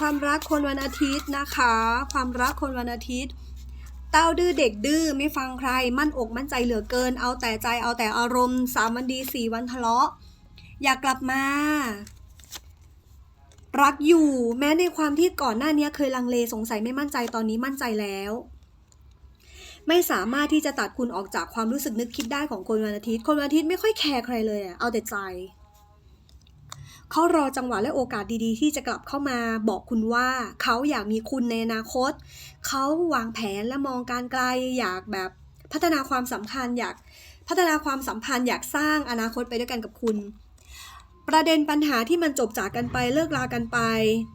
ความรักคนวันอาทิตย์นะคะ ความรักคนวันอาทิตย์ เต้าดื้อเด็กดื้อไม่ฟังใคร มั่นอกมั่นใจเหลือเกิน เอาแต่ใจเอาแต่อารมณ์สามวันดีสี่วันทะเลาะ อยากกลับมา รักอยู่แม้ในความที่ก่อนหน้านี้เคยลังเลสงสัยไม่มั่นใจตอนนี้มั่นใจแล้ว ไม่สามารถที่จะตัดคุณออกจากความรู้สึกนึกคิดได้ของคนวันอาทิตย์ คนวันอาทิตย์ไม่ค่อยแคร์ใครเลยอะเอาแต่ใจ เขารอจังหวะและโอกาสดีๆ ที่จะกลับเข้ามาบอกคุณว่าเขาอยากมีคุณในอนาคต เขาวางแผนและมองการไกล อยากแบบพัฒนาความสัมพันธ์อยากพัฒนาความสัมพันธ์อยากสร้างอนาคตไปด้วยกันกับคุณ ประเด็นปัญหาที่มันจบจากกันไปเลิกลากันไป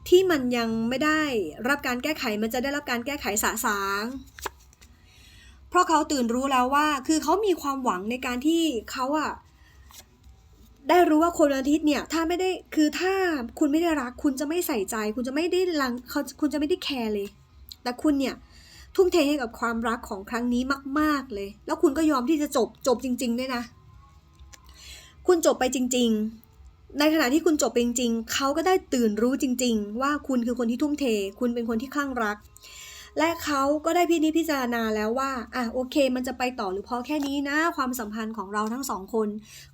ที่มันยังไม่ได้รับการแก้ไขมันจะได้รับการแก้ไขสะสางเพราะเขาตื่นรู้แล้วว่า คือเขามีความหวังในการที่เขาอะ ได้รู้ว่าคนอาทิตย์เนี่ยถ้าไม่ได้คือถ้าคุณไม่ได้รัก คุณจะไม่ใส่ใจ คุณจะไม่ได้รังเขาคุณจะไม่ได้แคร์เลย แต่คุณเนี่ยทุ่มเทให้กับความรักของครั้งนี้มาก ๆเลย แล้วคุณก็ยอมที่จะจบจบจริง ๆ ด้วยนะ คุณจบไปจริง ๆ ในขณะที่คุณจบไปจริง ๆเขาก็ได้ตื่นรู้จริง ๆ ว่าคุณคือคนที่ทุ่มเท คุณเป็นคนที่คลั่งรัก และเขาก็ได้พินิจพิจารณาแล้วว่าอะโอเค มันจะไปต่อหรือพอแค่นี้นะ ความสัมพันธ์ของเราทั้งสองคน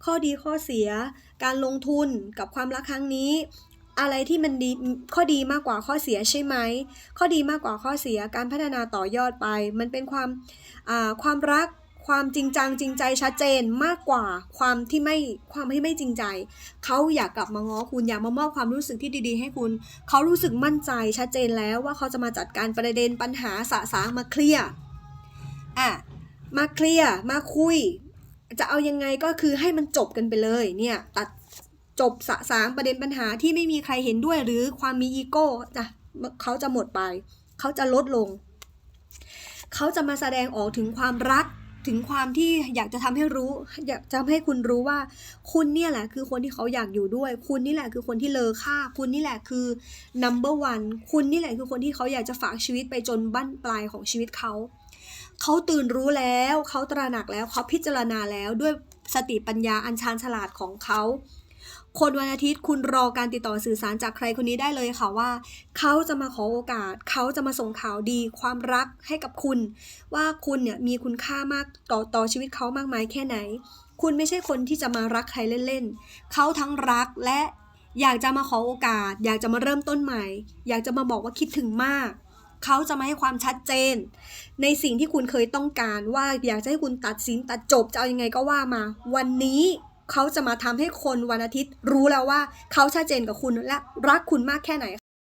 ข้อดีข้อเสีย การลงทุนกับความรักครั้งนี้ อะไรที่มันดีข้อดีมากกว่าข้อเสียใช่ไหม ข้อดีมากกว่าข้อเสียการพัฒนาต่อยอดไป มันเป็นความอ่าความรัก ความจริงจังจริงใจชัดเจนมากกว่าความที่ไม่ความที่ไม่จริงใจ เขาอยากกลับมาง้อคุณอยากมามอบความรู้สึกที่ดี ๆ ให้คุณ เขารู้สึกมั่นใจชัดเจนแล้วว่าเขาจะมาจัดการประเด็นปัญหาสะสางมาเคลียร์อะมาเคลียร์มาคุย จะเอายังไงก็คือให้มันจบกันไปเลยเนี่ยตัดจบสะสางประเด็นปัญหาที่ไม่มีใครเห็นด้วยหรือความมีอีโก้จะเขาจะหมดไป เขาจะลดลง เขาจะมาแสดงออกถึงความรัก ถึงความที่อยากจะทำให้รู้ อยากจะทำให้คุณรู้ว่า คุณเนี่ยแหละ คือคนที่เขาอยากอยู่ด้วย คุณนี่แหละคือคนที่เลอค่า คุณนี่แหละคือ number one คุณนี่แหละคือคนที่เขาอยากจะฝากชีวิตไปจนบั้นปลายของชีวิตเขาเขาตื่นรู้แล้ว เขาตระหนักแล้วเขาพิจารณาแล้วด้วยสติปัญญาอันชาญฉลาดของเขา คนวันอาทิตย์คุณรอการติดต่อสื่อสารจากใครคนนี้ได้เลยค่ะว่า เขาจะมาขอโอกาส เขาจะมาส่งข่าวดี ความรักให้กับคุณ ว่าคุณเนี่ยมีคุณค่ามากต่อต่อชีวิตเขามากมายแค่ไหน คุณไม่ใช่คนที่จะมารักใครเล่นๆเขาทั้งรักและอยากจะมาขอโอกาส อยากจะมาเริ่มต้นใหม่ อยากจะมาบอกว่าคิดถึงมาก เขาจะมาให้ความชัดเจน ในสิ่งที่คุณเคยต้องการว่าอยากจะให้คุณตัดสินตัดจบจะเอาอยังไงก็ว่ามา วันนี้ เขาจะมาทำให้คนวันอาทิตย์ รู้แล้วว่าเขาชัดเจนกับคุณและรักคุณมากแค่ไหน